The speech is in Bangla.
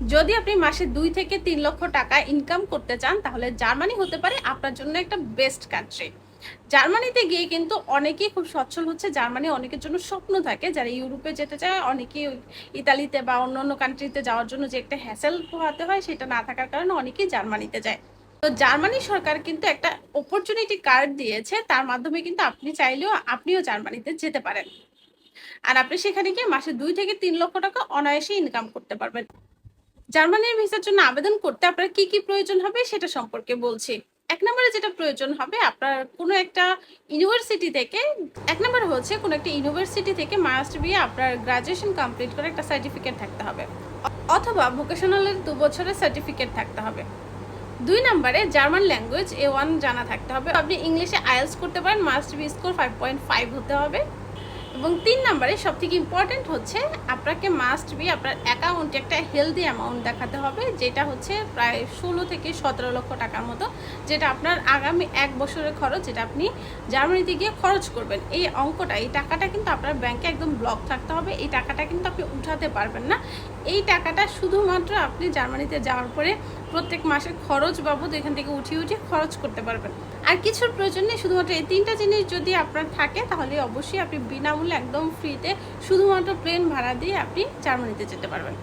যদি আপনি মাসে দুই থেকে তিন লক্ষ টাকা ইনকাম করতে চান, তাহলে জার্মানি হতে পারে আপনার জন্য একটা বেস্ট কান্ট্রি জার্মানিতে গিয়ে কিন্তু অনেকেই খুব সচ্ছল হচ্ছে। জার্মানি অনেকের জন্য স্বপ্ন থাকে। যারা ইউরোপে যেতে চায়, অনেকেই ইতালিতে বা অন্য অন্য কান্ট্রিতে যাওয়ার জন্য যে একটা হ্যাসেল পোহাতে হয়, সেটা না থাকার কারণে অনেকেই জার্মানিতে যায়। তো জার্মানি সরকার কিন্তু একটা অপরচুনিটি কার্ড দিয়েছে। তার মাধ্যমে কিন্তু আপনি চাইলেও আপনিও জার্মানিতে যেতে পারেন। আর আপনি সেখানে গিয়ে মাসে দুই থেকে তিন লক্ষ টাকা অনায়াসে ইনকাম করতে পারবেন। জার্মানির ভিসার জন্য আবেদন করতে আপনার কি কি প্রয়োজন হবে সেটা সম্পর্কে বলছি। এক নম্বরে যেটা প্রয়োজন হবে, আপনার কোনো একটা ইউনিভার্সিটি থেকে, এক নম্বর হচ্ছে কোনো একটা ইউনিভার্সিটি থেকে মাস্ট বি আপনার গ্রাজুয়েশন কমপ্লিট করে একটা সার্টিফিকেট থাকতে হবে। অথবা ভোকেশনালের দু বছরের সার্টিফিকেট থাকতে হবে। দুই নম্বরে জার্মান ল্যাঙ্গুয়েজ এ ওয়ান জানা থাকতে হবে। আপনি ইংলিশে আইএলস করতে পারেন must be score five point five হতে হবে। এবং তিন নম্বরে সব থেকে ইম্পর্টেন্ট হচ্ছে আপনাকে মাস্ট বি আপনার অ্যাকাউন্টে একটা হেলদি অ্যামাউন্ট দেখাতে হবে, যেটা হচ্ছে প্রায় ষোলো থেকে সতেরো লক্ষ টাকার মতো, যেটা আপনার আগামী এক বছরের খরচ, যেটা আপনি জার্মানিতে গিয়ে খরচ করবেন। এই অঙ্কটা, এই টাকাটা কিন্তু আপনার ব্যাংকে একদম ব্লক থাকতে হবে, এই টাকাটা কিন্তু আপনি উঠাতে পারবেন না। এই টাকাটা শুধুমাত্র আপনি জার্মানিতে যাওয়ার পরে প্রত্যেক মাসে খরচ বাবদ এখান থেকে উঠিয়ে উঠিয়ে খরচ করতে পারবেন। আর কিছুর প্রয়োজন নেই, শুধুমাত্র এই তিনটা জিনিস যদি আপনার থাকে, তাহলে অবশ্যই আপনি বিনামূল্যে একদম ফ্রিতে শুধুমাত্র প্লেন ভাড়া দিয়ে আপনি জার্মানিতে যেতে পারবেন।